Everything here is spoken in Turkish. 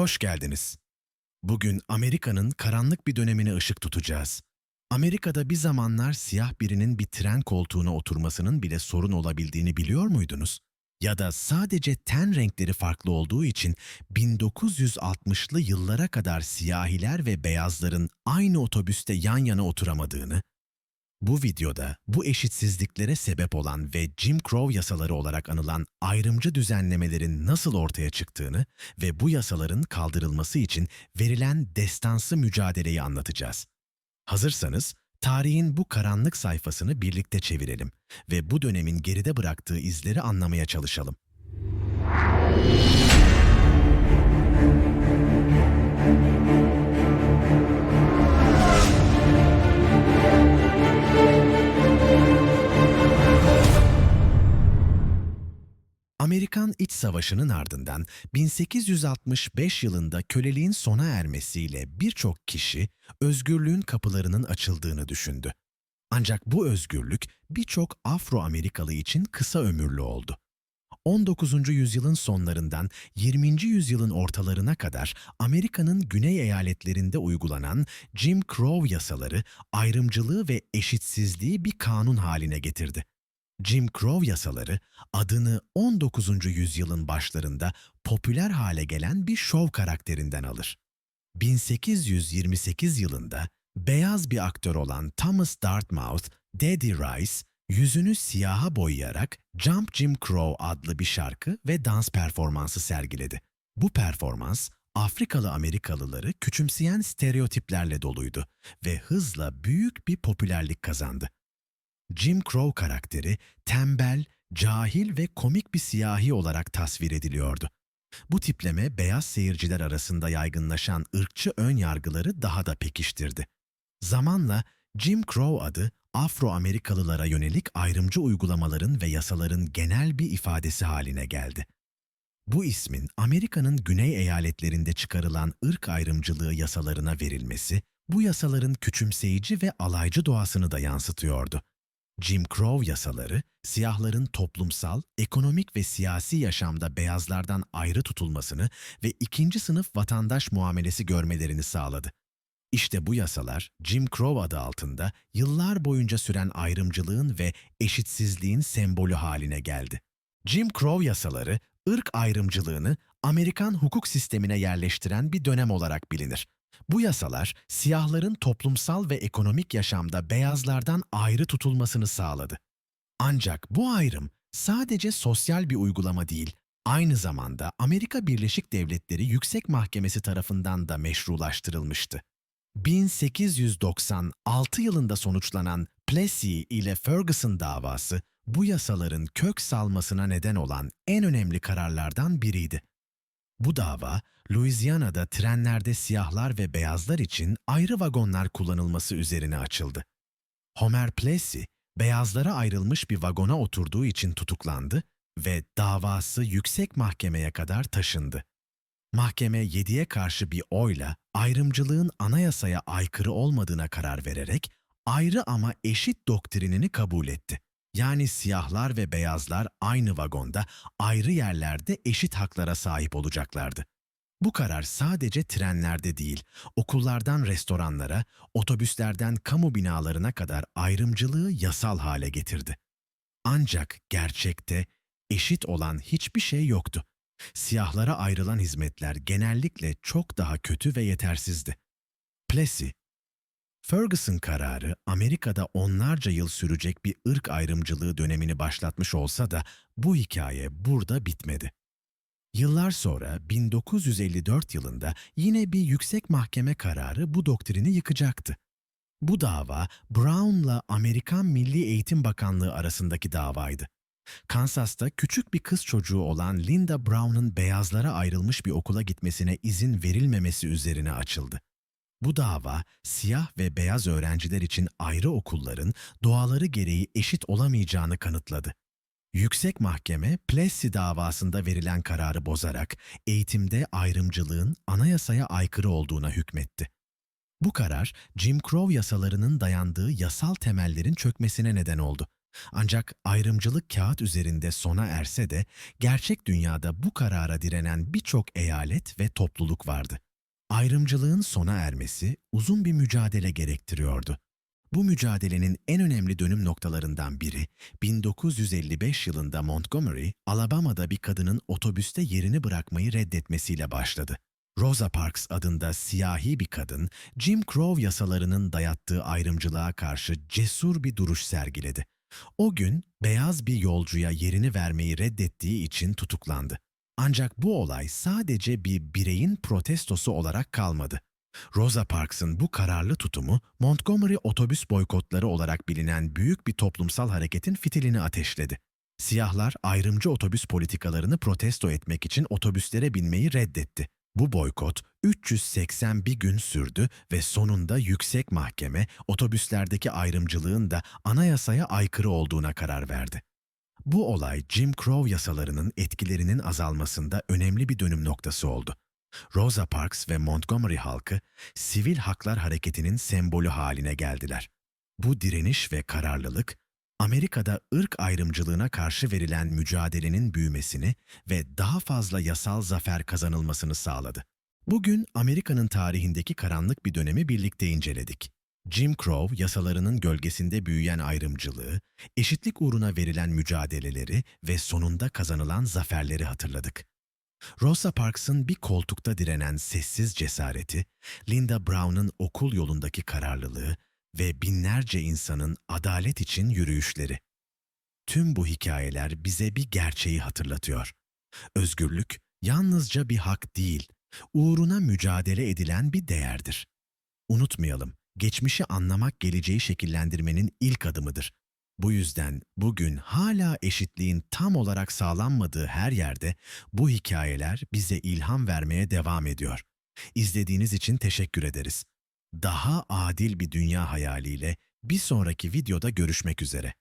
Hoş geldiniz. Bugün Amerika'nın karanlık bir dönemine ışık tutacağız. Amerika'da bir zamanlar siyah birinin bir tren koltuğuna oturmasının bile sorun olabildiğini biliyor muydunuz? Ya da sadece ten renkleri farklı olduğu için 1960'lı yıllara kadar siyahiler ve beyazların aynı otobüste yan yana oturamadığını, bu videoda bu eşitsizliklere sebep olan ve Jim Crow yasaları olarak anılan ayrımcı düzenlemelerin nasıl ortaya çıktığını ve bu yasaların kaldırılması için verilen destansı mücadeleyi anlatacağız. Hazırsanız tarihin bu karanlık sayfasını birlikte çevirelim ve bu dönemin geride bıraktığı izleri anlamaya çalışalım. Amerikan İç Savaşı'nın ardından 1865 yılında köleliğin sona ermesiyle birçok kişi özgürlüğün kapılarının açıldığını düşündü. Ancak bu özgürlük birçok Afro-Amerikalı için kısa ömürlü oldu. 19. yüzyılın sonlarından 20. yüzyılın ortalarına kadar Amerika'nın güney eyaletlerinde uygulanan Jim Crow yasaları ayrımcılığı ve eşitsizliği bir kanun haline getirdi. Jim Crow yasaları adını 19. yüzyılın başlarında popüler hale gelen bir şov karakterinden alır. 1828 yılında beyaz bir aktör olan Thomas Dartmouth, Daddy Rice, yüzünü siyaha boyayarak Jump Jim Crow adlı bir şarkı ve dans performansı sergiledi. Bu performans Afrikalı Amerikalıları küçümseyen stereotiplerle doluydu ve hızla büyük bir popülerlik kazandı. Jim Crow karakteri tembel, cahil ve komik bir siyahi olarak tasvir ediliyordu. Bu tipleme beyaz seyirciler arasında yaygınlaşan ırkçı ön yargıları daha da pekiştirdi. Zamanla Jim Crow adı Afro-Amerikalılara yönelik ayrımcı uygulamaların ve yasaların genel bir ifadesi haline geldi. Bu ismin Amerika'nın güney eyaletlerinde çıkarılan ırk ayrımcılığı yasalarına verilmesi, bu yasaların küçümseyici ve alaycı doğasını da yansıtıyordu. Jim Crow yasaları, siyahların toplumsal, ekonomik ve siyasi yaşamda beyazlardan ayrı tutulmasını ve ikinci sınıf vatandaş muamelesi görmelerini sağladı. İşte bu yasalar Jim Crow adı altında yıllar boyunca süren ayrımcılığın ve eşitsizliğin sembolü haline geldi. Jim Crow yasaları, ırk ayrımcılığını Amerikan hukuk sistemine yerleştiren bir dönem olarak bilinir. Bu yasalar siyahların toplumsal ve ekonomik yaşamda beyazlardan ayrı tutulmasını sağladı. Ancak bu ayrım sadece sosyal bir uygulama değil, aynı zamanda Amerika Birleşik Devletleri Yüksek Mahkemesi tarafından da meşrulaştırılmıştı. 1896 yılında sonuçlanan Plessy ile Ferguson davası bu yasaların kök salmasına neden olan en önemli kararlardan biriydi. Bu dava, Louisiana'da trenlerde siyahlar ve beyazlar için ayrı vagonlar kullanılması üzerine açıldı. Homer Plessy, beyazlara ayrılmış bir vagona oturduğu için tutuklandı ve davası yüksek mahkemeye kadar taşındı. Mahkeme 7'ye karşı bir oyla ayrımcılığın anayasaya aykırı olmadığına karar vererek ayrı ama eşit doktrinini kabul etti. Yani siyahlar ve beyazlar aynı vagonda, ayrı yerlerde eşit haklara sahip olacaklardı. Bu karar sadece trenlerde değil, okullardan restoranlara, otobüslerden kamu binalarına kadar ayrımcılığı yasal hale getirdi. Ancak gerçekte eşit olan hiçbir şey yoktu. Siyahlara ayrılan hizmetler genellikle çok daha kötü ve yetersizdi. Plessy, Ferguson kararı Amerika'da onlarca yıl sürecek bir ırk ayrımcılığı dönemini başlatmış olsa da bu hikaye burada bitmedi. Yıllar sonra 1954 yılında yine bir yüksek mahkeme kararı bu doktrini yıkacaktı. Bu dava Brown'la Amerikan Milli Eğitim Bakanlığı arasındaki davaydı. Kansas'ta küçük bir kız çocuğu olan Linda Brown'un beyazlara ayrılmış bir okula gitmesine izin verilmemesi üzerine açıldı. Bu dava siyah ve beyaz öğrenciler için ayrı okulların doğaları gereği eşit olamayacağını kanıtladı. Yüksek Mahkeme Plessy davasında verilen kararı bozarak eğitimde ayrımcılığın anayasaya aykırı olduğuna hükmetti. Bu karar Jim Crow yasalarının dayandığı yasal temellerin çökmesine neden oldu. Ancak ayrımcılık kağıt üzerinde sona erse de gerçek dünyada bu karara direnen birçok eyalet ve topluluk vardı. Ayrımcılığın sona ermesi uzun bir mücadele gerektiriyordu. Bu mücadelenin en önemli dönüm noktalarından biri 1955 yılında Montgomery, Alabama'da bir kadının otobüste yerini bırakmayı reddetmesiyle başladı. Rosa Parks adında siyahi bir kadın, Jim Crow yasalarının dayattığı ayrımcılığa karşı cesur bir duruş sergiledi. O gün beyaz bir yolcuya yerini vermeyi reddettiği için tutuklandı. Ancak bu olay sadece bir bireyin protestosu olarak kalmadı. Rosa Parks'ın bu kararlı tutumu Montgomery otobüs boykotları olarak bilinen büyük bir toplumsal hareketin fitilini ateşledi. Siyahlar ayrımcı otobüs politikalarını protesto etmek için otobüslere binmeyi reddetti. Bu boykot 381 gün sürdü ve sonunda yüksek mahkeme otobüslerdeki ayrımcılığın da anayasaya aykırı olduğuna karar verdi. Bu olay Jim Crow yasalarının etkilerinin azalmasında önemli bir dönüm noktası oldu. Rosa Parks ve Montgomery halkı sivil haklar hareketinin sembolü haline geldiler. Bu direniş ve kararlılık Amerika'da ırk ayrımcılığına karşı verilen mücadelenin büyümesini ve daha fazla yasal zafer kazanılmasını sağladı. Bugün Amerika'nın tarihindeki karanlık bir dönemi birlikte inceledik. Jim Crow yasalarının gölgesinde büyüyen ayrımcılığı, eşitlik uğruna verilen mücadeleleri ve sonunda kazanılan zaferleri hatırladık. Rosa Parks'ın bir koltukta direnen sessiz cesareti, Linda Brown'un okul yolundaki kararlılığı ve binlerce insanın adalet için yürüyüşleri. Tüm bu hikayeler bize bir gerçeği hatırlatıyor. Özgürlük yalnızca bir hak değil, uğruna mücadele edilen bir değerdir. Unutmayalım, geçmişi anlamak geleceği şekillendirmenin ilk adımıdır. Bu yüzden bugün hala eşitliğin tam olarak sağlanmadığı her yerde bu hikayeler bize ilham vermeye devam ediyor. İzlediğiniz için teşekkür ederiz. Daha adil bir dünya hayaliyle bir sonraki videoda görüşmek üzere.